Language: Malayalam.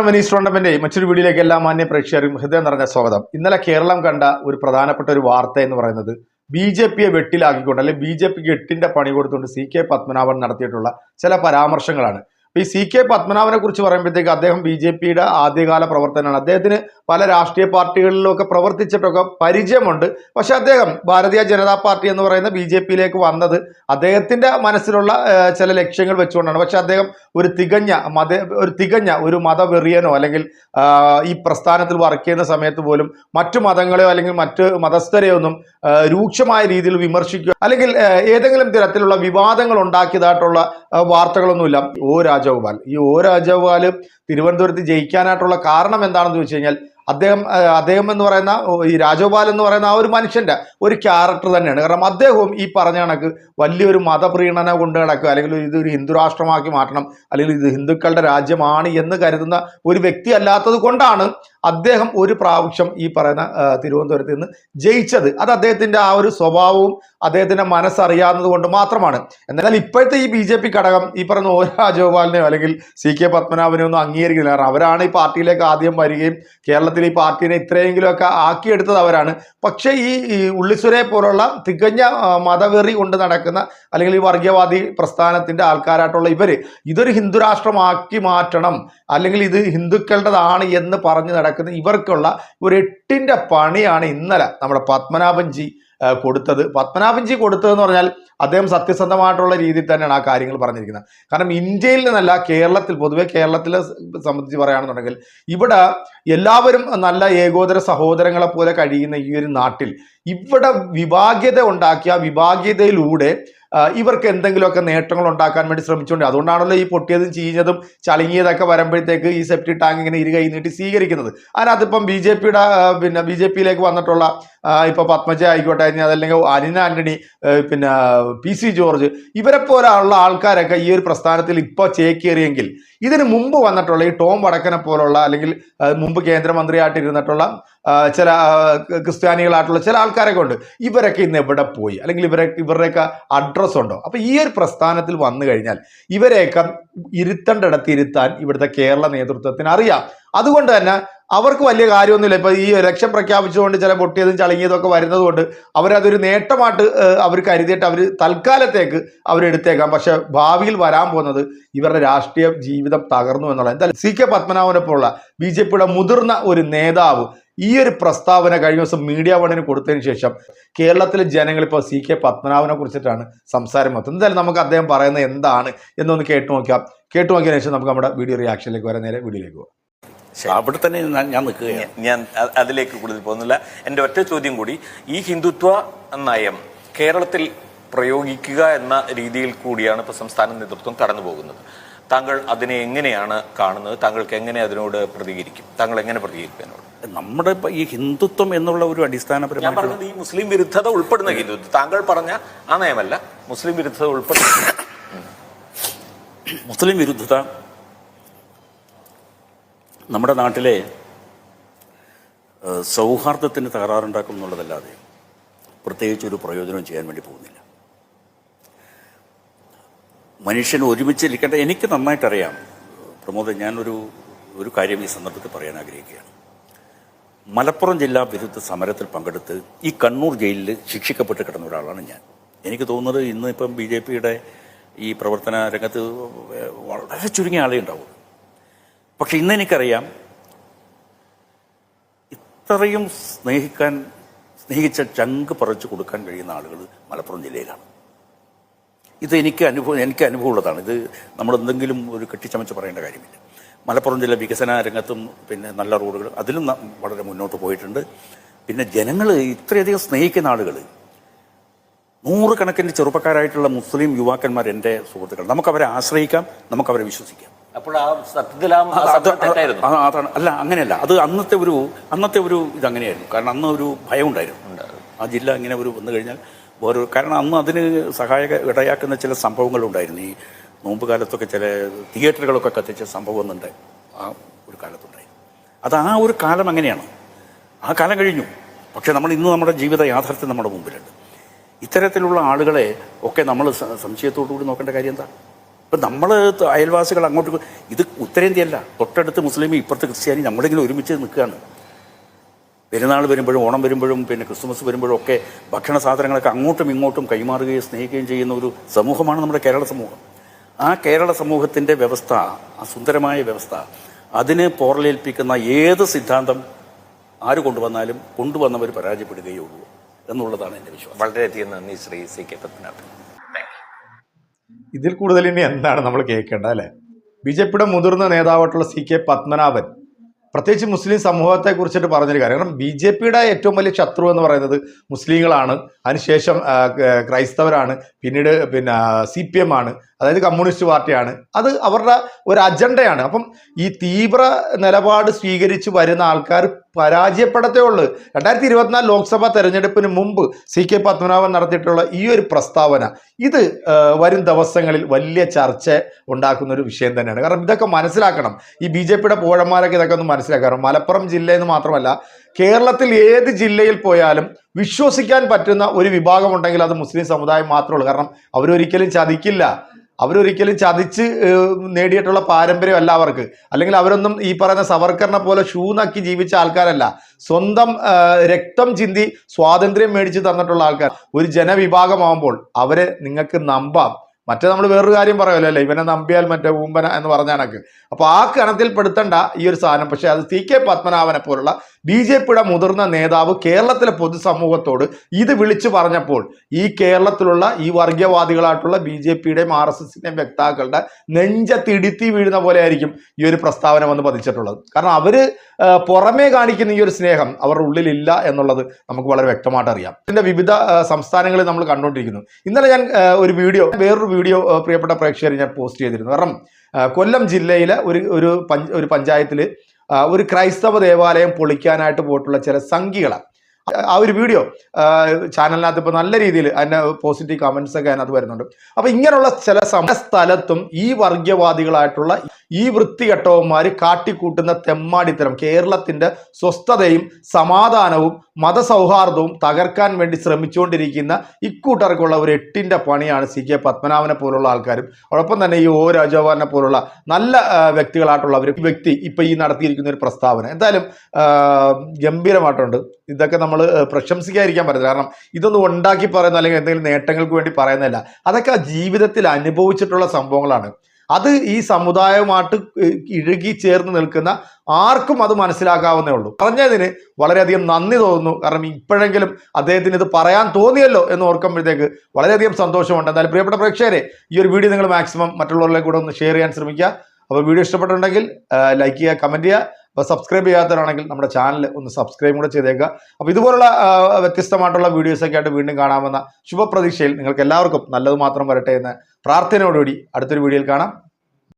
വെനീസ് ടൂർണമെന്റ് മറ്റൊരു വീഡിയോയിലേക്ക് എല്ലാ മാന്യ പ്രേക്ഷകരും ഹൃദയം നിറഞ്ഞ സ്വാഗതം. ഇന്നലെ കേരളം കണ്ട ഒരു പ്രധാനപ്പെട്ട ഒരു വാർത്ത എന്ന് പറയുന്നത് ബി ജെ പിയെ വെട്ടിലാക്കിക്കൊണ്ട് അല്ലെങ്കിൽ ബി ജെ പിക്ക് എട്ടിന്റെ പണി കൊടുത്തുകൊണ്ട് സി കെ പത്മനാഭൻ നടത്തിയിട്ടുള്ള ചില പരാമർശങ്ങളാണ്. ഈ സി കെ പത്മനാഭനെ കുറിച്ച് പറയുമ്പോഴത്തേക്ക് അദ്ദേഹം ബി ജെ പിയുടെ ആദ്യകാല പ്രവർത്തനമാണ് അദ്ദേഹത്തിന് പല രാഷ്ട്രീയ പാർട്ടികളിലൊക്കെ പ്രവർത്തിച്ചിട്ടൊക്കെ പരിചയമുണ്ട്. പക്ഷെ അദ്ദേഹം ഭാരതീയ ജനതാ പാർട്ടി എന്ന് പറയുന്ന ബി ജെ പിയിലേക്ക് വന്നത് അദ്ദേഹത്തിന്റെ മനസ്സിലുള്ള ചില ലക്ഷ്യങ്ങൾ വെച്ചുകൊണ്ടാണ്. പക്ഷെ അദ്ദേഹം ഒരു തികഞ്ഞ മത ഒരു തികഞ്ഞ ഒരു മതവെറിയനോ അല്ലെങ്കിൽ ഈ പ്രസ്ഥാനത്തിൽ വർക്ക് ചെയ്യുന്ന സമയത്ത് പോലും മറ്റു മതങ്ങളെയോ അല്ലെങ്കിൽ മറ്റ് മതസ്ഥരെയോ ഒന്നും രൂക്ഷമായ രീതിയിൽ വിമർശിക്കുക അല്ലെങ്കിൽ ഏതെങ്കിലും തരത്തിലുള്ള വിവാദങ്ങൾ ഉണ്ടാക്കിയതായിട്ടുള്ള വാർത്തകളൊന്നുമില്ല. ഓ രാജഗോപാൽ. ഈ ഓ രാജഗോപാൽ തിരുവനന്തപുരത്ത് ജയിക്കാനായിട്ടുള്ള കാരണം എന്താണെന്ന് ചോദിച്ചു കഴിഞ്ഞാൽ അദ്ദേഹം അദ്ദേഹം എന്ന് പറയുന്ന ഈ രാജഗോപാൽ എന്ന് പറയുന്ന ആ ഒരു മനുഷ്യന്റെ ഒരു ക്യാരക്ടർ തന്നെയാണ്. കാരണം അദ്ദേഹവും ഈ പറഞ്ഞ കണക്ക് വലിയൊരു മതപ്രീണന കൊണ്ട് കിടക്കുക അല്ലെങ്കിൽ ഇതൊരു ഹിന്ദുരാഷ്ട്രമാക്കി ഹിന്ദു രാഷ്ട്രമാക്കി മാറ്റണം അല്ലെങ്കിൽ ഇത് ഹിന്ദുക്കളുടെ രാജ്യമാണ് എന്ന് കരുതുന്ന ഒരു വ്യക്തി അല്ലാത്തത് കൊണ്ടാണ് അദ്ദേഹം ഒരു പ്രാവശ്യം ഈ പറയുന്ന തിരുവനന്തപുരത്ത് നിന്ന് ജയിച്ചത്. അത് അദ്ദേഹത്തിന്റെ ആ ഒരു സ്വഭാവവും അദ്ദേഹത്തിന്റെ മനസ്സറിയാവുന്നത് കൊണ്ട് മാത്രമാണ്. എന്നാൽ ഇപ്പോഴത്തെ ഈ ബി ജെ പി ഘടകം ഈ പറയുന്ന ഓ രാജഗോപാലിനെയോ അല്ലെങ്കിൽ സി കെ പത്മനാഭനെയോ ഒന്നും അംഗീകരിക്കുന്നില്ല. കാരണം അവരാണ് ഈ പാർട്ടിയിലേക്ക് ആദ്യം വരികയും കേരളത്തിൽ ഈ പാർട്ടീനെ ഇത്രയെങ്കിലുമൊക്കെ ആക്കിയെടുത്തത് അവരാണ്. പക്ഷേ ഈ ഉള്ളിസുരെ പോലുള്ള തികഞ്ഞ മതവെറി കൊണ്ട് നടക്കുന്ന അല്ലെങ്കിൽ ഈ വർഗീയവാദി പ്രസ്ഥാനത്തിന്റെ ആൾക്കാരായിട്ടുള്ള ഇവർ ഇതൊരു ഹിന്ദുരാഷ്ട്രമാക്കി മാറ്റണം. അല്ലെങ്കിൽ ഇത് ഹിന്ദുക്കളുടേതാണ് എന്ന് പറഞ്ഞു നടക്കുന്ന ഇവർക്കുള്ള ഒരു എട്ടിന്റെ പണിയാണ് ഇന്നലെ നമ്മുടെ പത്മനാഭൻജി കൊടുത്തത്. പത്മനാഭൻജി കൊടുത്തതെന്ന് പറഞ്ഞാൽ അദ്ദേഹം സത്യസന്ധമായിട്ടുള്ള രീതിയിൽ തന്നെയാണ് ആ കാര്യങ്ങൾ പറഞ്ഞിരിക്കുന്നത്. കാരണം ഇന്ത്യയിൽ നിന്നല്ല കേരളത്തിൽ പൊതുവെ കേരളത്തിലെ സംബന്ധിച്ച് പറയുകയാണെന്നുണ്ടെങ്കിൽ ഇവിടെ എല്ലാവരും നല്ല ഏകോദര സഹോദരങ്ങളെ പോലെ കഴിയുന്ന ഈ ഒരു നാട്ടിൽ ഇവിടെ വിഭാഗ്യത ഉണ്ടാക്കിയ വിഭാഗ്യതയിലൂടെ ഇവർക്ക് എന്തെങ്കിലുമൊക്കെ നേട്ടങ്ങൾ ഉണ്ടാക്കാൻ വേണ്ടി ശ്രമിച്ചുകൊണ്ട് അതുകൊണ്ടാണല്ലോ ഈ പൊട്ടിയതും ചീഞ്ഞതും ചളുങ്ങിയതൊക്കെ വരുമ്പോഴത്തേക്ക് ഈ സെപ്റ്റി ടാങ്ക് ഇങ്ങനെ ഇരുകൈ നീട്ടി സ്വീകരിക്കുന്നത്. അതിനകത്ത് ഇപ്പം ബി ജെ പിയുടെ പിന്നെ ബി ജെ പിയിലേക്ക് വന്നിട്ടുള്ള ആ, ഇപ്പൊ പത്മജ ആയിക്കോട്ടെ ഇനി അതല്ലെങ്കിൽ അനിന ആന്റണി പിന്നെ പി സി ജോർജ് ഇവരെ പോലെയുള്ള ആൾക്കാരൊക്കെ ഈ ഒരു പ്രസ്ഥാനത്തിൽ ഇപ്പോൾ ചേക്കേറിയെങ്കിൽ ഇതിന് മുമ്പ് വന്നിട്ടുള്ള ഈ ടോം വടക്കനെ പോലുള്ള അല്ലെങ്കിൽ മുമ്പ് കേന്ദ്രമന്ത്രിയായിട്ട് ഇരുന്നിട്ടുള്ള ചില ക്രിസ്ത്യാനികളായിട്ടുള്ള ചില ആൾക്കാരൊക്കെ ഉണ്ട്. ഇവരൊക്കെ ഇന്ന് എവിടെ പോയി? അല്ലെങ്കിൽ ഇവരെ ഇവരുടെയൊക്കെ അഡ്രസ് ഉണ്ടോ? അപ്പൊ ഈ ഒരു പ്രസ്ഥാനത്തിൽ വന്നു കഴിഞ്ഞാൽ ഇവരെയൊക്കെ ഇരുത്തേണ്ടിടത്ത് ഇരുത്താൻ ഇവിടുത്തെ കേരള നേതൃത്വത്തിന് അറിയാം. അതുകൊണ്ട് തന്നെ അവർക്ക് വലിയ കാര്യമൊന്നുമില്ല. ഇപ്പൊ ഈ ഇലക്ഷൻ പ്രഖ്യാപിച്ചുകൊണ്ട് ചില പൊട്ടിയതും ചളങ്ങിയതും ഒക്കെ വരുന്നത് കൊണ്ട് അവരതൊരു നേട്ടമായിട്ട് അവർ കരുതിയിട്ട് അവർ തൽക്കാലത്തേക്ക് അവരെടുത്തേക്കാം പക്ഷെ ഭാവിയിൽ വരാൻ പോകുന്നത് ഇവരുടെ രാഷ്ട്രീയ ജീവിതം തകർന്നു എന്നുള്ളത് എന്തായാലും സി കെ പത്മനാഭനെ പോലുള്ള ബി ജെ പിയുടെ മുതിർന്ന ഒരു നേതാവ് ഈ ഒരു പ്രസ്താവന കഴിഞ്ഞ ദിവസം മീഡിയ വണ്ണിന് കൊടുത്തതിന് ശേഷം കേരളത്തിലെ ജനങ്ങൾ ഇപ്പോൾ സി കെ പത്മനാഭനെ കുറിച്ചിട്ടാണ് സംസാരം മൊത്തം എന്തായാലും നമുക്ക് അദ്ദേഹം പറയുന്നത് എന്താണ് എന്നൊന്ന് കേട്ടു നോക്കാം. കേട്ടു നോക്കിയതിനു ശേഷം നമുക്ക് നമ്മുടെ വീഡിയോ റിയാക്ഷനിലേക്ക് വരാൻ നേരെ വീഡിയോയിലേക്ക് പോകാം. അവിടെ തന്നെ ഞാൻ- ഞാൻ നിൽക്കുകയാണ്. ഞാൻ അതിലേക്ക് കൂടുതൽ പോകുന്നില്ല. എന്റെ ഒറ്റ ചോദ്യം കൂടി ഈ ഹിന്ദുത്വ നയം കേരളത്തിൽ പ്രയോഗിക്കുക എന്ന രീതിയിൽ കൂടിയാണ് ഇപ്പോൾ സംസ്ഥാന നേതൃത്വം കടന്നു പോകുന്നത്. താങ്കൾ അതിനെ എങ്ങനെയാണ് കാണുന്നത്? താങ്കൾക്ക് എങ്ങനെ അതിനോട് പ്രതികരിക്കും? താങ്കൾ എങ്ങനെ പ്രതികരിക്കും അതിനോട് നമ്മുടെ ഈ ഹിന്ദുത്വം എന്നുള്ള ഒരു ഞാൻ അടിസ്ഥാനപരമായിട്ടുള്ള പറഞ്ഞത് ഈ മുസ്ലിം വിരുദ്ധത ഉൾപ്പെടുന്ന ഹിന്ദുത്വം. താങ്കൾ പറഞ്ഞ ആ നയമല്ല. മുസ്ലിം വിരുദ്ധത ഉൾപ്പെടുന്ന മുസ്ലിം വിരുദ്ധത നമ്മുടെ നാട്ടിലെ സൗഹാർദ്ദത്തിന് തകരാറുണ്ടാക്കും എന്നുള്ളതല്ലാതെ പ്രത്യേകിച്ച് ഒരു പ്രയോജനം ചെയ്യാൻ വേണ്ടി പോകുന്നില്ല. മനുഷ്യൻ ഒരുമിച്ച് ഒരുമിച്ചിരിക്കേണ്ട എനിക്ക് നന്നായിട്ടറിയാം പ്രമോദ് ഞാനൊരു ഒരു കാര്യം ഈ സന്ദർഭത്തിൽ പറയാൻ ആഗ്രഹിക്കുകയാണ്. മലപ്പുറം ജില്ലാ വിരുദ്ധ സമരത്തിൽ പങ്കെടുത്ത് ഈ കണ്ണൂർ ജയിലിൽ ശിക്ഷിക്കപ്പെട്ട് കിടന്ന ഒരാളാണ് ഞാൻ. എനിക്ക് തോന്നുന്നത് ഇന്ന് ഇപ്പം ബി ജെ പിയുടെ ഈ പ്രവർത്തന രംഗത്ത് വളരെ ചുരുങ്ങിയ ആളെ ഉണ്ടാവും പക്ഷെ ഇന്ന് എനിക്കറിയാം ഇത്രയും സ്നേഹിക്കാൻ സ്നേഹിച്ച ചങ്ക് പറിച്ചു കൊടുക്കാൻ കഴിയുന്ന ആളുകൾ മലപ്പുറം ജില്ലയിലാണ്. ഇത് എനിക്ക് അനുഭവം എനിക്ക് അനുഭവമുള്ളതാണ്. ഇത് നമ്മൾ എന്തെങ്കിലും ഒരു കെട്ടിച്ചമച്ച് പറയേണ്ട കാര്യമില്ല. മലപ്പുറം ജില്ല വികസന രംഗത്തും പിന്നെ നല്ല റോഡുകൾ അതിലും വളരെ മുന്നോട്ട് പോയിട്ടുണ്ട്. പിന്നെ ജനങ്ങൾ ഇത്രയധികം സ്നേഹിക്കുന്ന ആളുകൾ നൂറുകണക്കിന് ചെറുപ്പക്കാരായിട്ടുള്ള മുസ്ലിം യുവാക്കന്മാർ എന്റെ സുഹൃത്തുക്കൾ. നമുക്കവരെ ആശ്രയിക്കാം നമുക്കവരെ വിശ്വസിക്കാം. അപ്പോൾ ആ സത്യത്തിൽ അതാണ്. അല്ല അങ്ങനെയല്ല. അത് അന്നത്തെ ഒരു അന്നത്തെ ഒരു ഇതങ്ങനെയായിരുന്നു. കാരണം അന്ന് ഒരു ഭയം ഉണ്ടായിരുന്നു ആ ജില്ല ഇങ്ങനെ ഒരു വന്നു കഴിഞ്ഞാൽ വേറെ കാരണം അന്ന് അതിന് സഹായക ഇടയാക്കുന്ന ചില സംഭവങ്ങളുണ്ടായിരുന്നു. ഈ നോമ്പ് കാലത്തൊക്കെ ചില തിയേറ്ററുകളൊക്കെ കത്തിച്ച സംഭവം ഒന്നുണ്ട് ആ ഒരു കാലത്തുണ്ടായിരുന്നു. അത് ആ ഒരു കാലം അങ്ങനെയാണ്. ആ കാലം കഴിഞ്ഞു. പക്ഷെ നമ്മൾ ഇന്ന് നമ്മുടെ ജീവിത യാഥാർത്ഥ്യം നമ്മുടെ മുമ്പിലുണ്ട്. ഇത്തരത്തിലുള്ള ആളുകളെ ഒക്കെ നമ്മൾ സംശയത്തോടുകൂടി സംശയത്തോടു കൂടി നോക്കേണ്ട കാര്യം എന്താ? ഇപ്പം നമ്മൾ അയൽവാസികൾ അങ്ങോട്ട് ഇത് ഉത്തരേന്ത്യയല്ല. തൊട്ടടുത്ത് മുസ്ലിം ഇപ്പുറത്ത് ക്രിസ്ത്യാനി നമ്മളിങ്ങനെ ഒരുമിച്ച് നിൽക്കുകയാണ്. പെരുന്നാൾ വരുമ്പോഴും ഓണം വരുമ്പോഴും പിന്നെ ക്രിസ്മസ് വരുമ്പോഴും ഒക്കെ ഭക്ഷണ സാധനങ്ങളൊക്കെ അങ്ങോട്ടും ഇങ്ങോട്ടും കൈമാറുകയും സ്നേഹിക്കുകയും ചെയ്യുന്ന ഒരു സമൂഹമാണ് നമ്മുടെ കേരള സമൂഹം. ആ കേരള സമൂഹത്തിന്റെ വ്യവസ്ഥ ആ സുന്ദരമായ വ്യവസ്ഥ അതിന് പോറലേൽപ്പിക്കുന്ന ഏത് സിദ്ധാന്തം ആര് കൊണ്ടുവന്നാലും കൊണ്ടുവന്നവർ പരാജയപ്പെടുകയുള്ളൂ എന്നുള്ളതാണ് എന്റെ വിശ്വാസം. വളരെയധികം നന്ദി ശ്രീ സി കെ പത്മനാഭൻ. ഇതിൽ കൂടുതൽ ഇനി എന്താണ് നമ്മൾ കേൾക്കേണ്ടത് അല്ലേ? ബി ജെ പിയുടെ മുതിർന്ന നേതാവായിട്ടുള്ള സി കെ പത്മനാഭൻ പ്രത്യേകിച്ച് മുസ്ലിം സമൂഹത്തെ കുറിച്ചിട്ട് പറഞ്ഞൊരു കാര്യം. കാരണം ബി ജെ പിയുടെ ഏറ്റവും വലിയ ശത്രു എന്ന് പറയുന്നത് മുസ്ലിങ്ങളാണ്. അതിനുശേഷം ക്രൈസ്തവരാണ്. പിന്നീട് പിന്നെ സി പി എം ആണ്. അതായത് കമ്മ്യൂണിസ്റ്റ് പാർട്ടിയാണ്. അത് അവരുടെ ഒരു അജണ്ടയാണ്. അപ്പം ഈ തീവ്ര നിലപാട് സ്വീകരിച്ച് വരുന്ന ആൾക്കാർ പരാജയപ്പെടത്തേ ഉള്ളൂ രണ്ടായിരത്തി ഇരുപത്തിനാല് ലോക്സഭാ തെരഞ്ഞെടുപ്പിന് മുമ്പ് സി കെ പത്മനാഭൻ നടത്തിയിട്ടുള്ള ഈ ഒരു പ്രസ്താവന ഇത് വരും ദിവസങ്ങളിൽ വലിയ ചർച്ച ഉണ്ടാക്കുന്ന ഒരു വിഷയം തന്നെയാണ്. കാരണം ഇതൊക്കെ മനസ്സിലാക്കണം. ഈ ബി ജെ പിയുടെ പോഴന്മാരൊക്കെ ഇതൊക്കെ ഒന്ന് മനസ്സിലാക്കണം. മലപ്പുറം ജില്ലയെന്ന് മാത്രമല്ല കേരളത്തിൽ ഏത് ജില്ലയിൽ പോയാലും വിശ്വസിക്കാൻ പറ്റുന്ന ഒരു വിഭാഗം ഉണ്ടെങ്കിൽ അത് മുസ്ലിം സമുദായം മാത്രമേ ഉള്ളൂ. കാരണം അവരൊരിക്കലും ചതിക്കില്ല. അവരൊരിക്കലും ചതിച്ച് നേടിയിട്ടുള്ള പാരമ്പര്യമല്ല അവർക്ക്. അല്ലെങ്കിൽ അവരൊന്നും ഈ പറയുന്ന സവർക്കറിനെ പോലെ ഷൂ നക്കി ജീവിച്ച ആൾക്കാരല്ല. സ്വന്തം രക്തം ചിന്തി സ്വാതന്ത്ര്യം മേടിച്ച് തന്നിട്ടുള്ള ആൾക്കാർ. ഒരു ജനവിഭാഗമാകുമ്പോൾ അവരെ നിങ്ങൾക്ക് നമ്പാം. മറ്റേ നമ്മൾ വേറൊരു കാര്യം പറയുമല്ലോ അല്ലേ? ഇവനെ നമ്പിയാൽ മറ്റേ ഊമ്പന എന്ന് പറഞ്ഞ കണക്ക് അപ്പോൾ ആ കണത്തിൽ പെടുത്തണ്ട ഈ ഒരു സാധനം. പക്ഷേ അത് സി കെ പത്മനാഭനെ പോലുള്ള ബി ജെ പിയുടെ മുതിർന്ന നേതാവ് കേരളത്തിലെ പൊതുസമൂഹത്തോട് ഇത് വിളിച്ചു പറഞ്ഞപ്പോൾ ഈ കേരളത്തിലുള്ള ഈ വർഗീയവാദികളായിട്ടുള്ള ബി ജെ പിയുടെയും ആർ എസ് എസിന്റെയും വ്യക്താക്കളുടെ നെഞ്ചത്തിടുത്തി വീഴുന്ന പോലെ ആയിരിക്കും ഈ ഒരു പ്രസ്താവന വന്ന് പതിച്ചിട്ടുള്ളത്. കാരണം അവർ പുറമേ കാണിക്കുന്ന ഈ ഒരു സ്നേഹം അവരുടെ ഉള്ളിലില്ല എന്നുള്ളത് നമുക്ക് വളരെ വ്യക്തമായിട്ട് അറിയാം. ഇതിന്റെ വിവിധ സംസ്ഥാനങ്ങളിൽ നമ്മൾ കണ്ടുകൊണ്ടിരിക്കുന്നു. ഇന്നലെ ഞാൻ ഒരു വീഡിയോ വേറൊരു വീഡിയോ പ്രിയപ്പെട്ട പ്രേക്ഷകർ ഞാൻ പോസ്റ്റ് ചെയ്തിരുന്നു. കാരണം കൊല്ലം ജില്ലയിലെ ഒരു ഒരു പഞ്ച് ഒരു പഞ്ചായത്തിൽ ഒരു ക്രൈസ്തവ ദേവാലയം പൊളിക്കാനായിട്ട് പോയിട്ടുള്ള ചില സംഖ്യകളാണ് ആ ഒരു വീഡിയോ ചാനലിനകത്ത് ഇപ്പോൾ നല്ല രീതിയിൽ അതിന്റെ പോസിറ്റീവ് കമൻസ് ഒക്കെ അതിനകത്ത് വരുന്നുണ്ട്. അപ്പോൾ ഇങ്ങനെയുള്ള ചില സമ സ്ഥലത്തും ഈ വർഗീയവാദികളായിട്ടുള്ള ഈ വൃത്തികെട്ടവന്മാർ കാട്ടിക്കൂട്ടുന്ന തെമ്മാടിത്തരം കേരളത്തിന്റെ സ്വസ്ഥതയും സമാധാനവും മതസൗഹാർദ്ദവും തകർക്കാൻ വേണ്ടി ശ്രമിച്ചുകൊണ്ടിരിക്കുന്ന ഇക്കൂട്ടർക്കുള്ള ഒരു എട്ടിന്റെ പണിയാണ് സി കെ പത്മനാഭനെ പോലുള്ള ആൾക്കാരും. അതോടൊപ്പം തന്നെ ഈ ഓ രാജോപാലിനെ പോലുള്ള നല്ല വ്യക്തികളായിട്ടുള്ള ഒരു വ്യക്തി ഇപ്പം ഈ നടത്തിയിരിക്കുന്ന ഒരു പ്രസ്താവന. എന്തായാലും ഗംഭീരമായിട്ടുണ്ട്. ഇതൊക്കെ നമ്മൾ പ്രശംസിക്കാതിരിക്കാൻ പറ്റില്ല കാരണം ഇതൊന്നും ഉണ്ടാക്കി പറയുന്ന അല്ലെങ്കിൽ എന്തെങ്കിലും നേട്ടങ്ങൾക്ക് വേണ്ടി പറയുന്നതല്ല. അതൊക്കെ ജീവിതത്തിൽ അനുഭവിച്ചിട്ടുള്ള സംഭവങ്ങളാണ്. അത് ഈ സമുദായവുമായിട്ട് ഇഴുകി ചേർന്ന് നിൽക്കുന്ന ആർക്കും അത് മനസ്സിലാക്കാവുന്നേ ഉള്ളൂ. പറഞ്ഞതിന് വളരെയധികം നന്ദി തോന്നുന്നു. കാരണം ഇപ്പോഴെങ്കിലും അദ്ദേഹത്തിന് ഇത് പറയാൻ തോന്നിയല്ലോ എന്ന് ഓർക്കുമ്പോഴത്തേക്ക് വളരെയധികം സന്തോഷമുണ്ട്. എന്തായാലും പ്രിയപ്പെട്ട പ്രേക്ഷകരെ ഈ ഒരു വീഡിയോ നിങ്ങൾ മാക്സിമം മറ്റുള്ളവരിലേക്ക് കൂടെ ഒന്ന് ഷെയർ ചെയ്യാൻ ശ്രമിക്കുക. അപ്പോൾ വീഡിയോ ഇഷ്ടപ്പെട്ടിട്ടുണ്ടെങ്കിൽ ലൈക്ക് ചെയ്യുക കമന്റ് ചെയ്യുക. അപ്പോൾ സബ്സ്ക്രൈബ് ചെയ്യാത്തവരാണെങ്കിൽ നമ്മുടെ ചാനൽ ഒന്ന് സബ്സ്ക്രൈബ് കൂടെ ചെയ്തേക്കുക. അപ്പോൾ ഇതുപോലുള്ള വ്യത്യസ്തമായിട്ടുള്ള വീഡിയോസൊക്കെ ആയിട്ട് വീണ്ടും കാണാമെന്ന ശുഭപ്രതീക്ഷയിൽ നിങ്ങൾക്ക് എല്ലാവർക്കും നല്ലത് മാത്രം വരട്ടെ എന്ന് പ്രാർത്ഥനയോടുകൂടി അടുത്തൊരു വീഡിയോയിൽ കാണാം.